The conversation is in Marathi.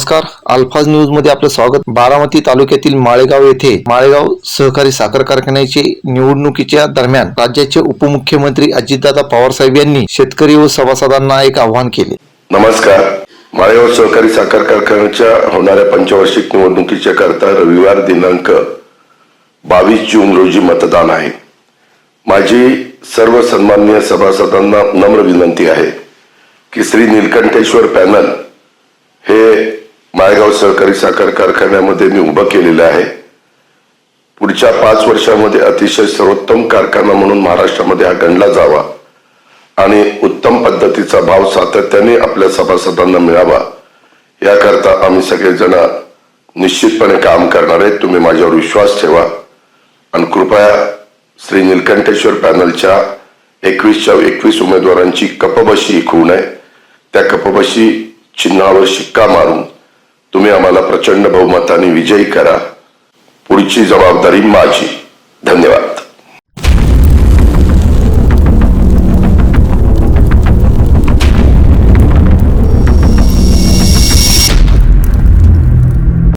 नमस्कार. अल्फाज न्यूजमध्ये आपलं स्वागत. बारामती तालुक्यातील माळेगाव येथे माळेगाव सहकारी साखर कारखान्याचे निवडणुकीच्या दरम्यान राज्याचे उपमुख्यमंत्री अजितदादा पवार साहेब यांनी शेतकरी व सभासदांना एक आवाहन केले. नमस्कार. माळेगाव सहकारी साखर कारखान्याच्या होणाऱ्या पंचवार्षिक निवडणुकीच्या करता रविवार दिनांक बावीस जून रोजी मतदान आहे. माझी सर्व सन्माननीय सभासदांना नम्र विनंती आहे की श्री नीलकंठेश्वर पॅनल माळेगाव सहकारी साखर कारखान्यामध्ये मी उभं केलेलं आहे. पुढच्या पाच वर्षामध्ये अतिशय सर्वोत्तम कारखाना म्हणून महाराष्ट्रामध्ये हा गणला जावा आणि उत्तम पद्धतीचा भाव सातत्याने आपल्या सभासदांना मिळावा याकरता आम्ही सगळेजण निश्चितपणे काम करणार आहे. तुम्ही माझ्यावर विश्वास ठेवा. आणि कृपया श्री निलकंठेश्वर पॅनलच्या एकवीसच्या एकवीस उमेदवारांची कपबशी होऊ नये. त्या कपबशी चिन्हावर शिक्का मारून तुम्ही आम्हाला प्रचंड बहुमताने विजयी करा. पुढची जबाबदारी माझी. धन्यवाद.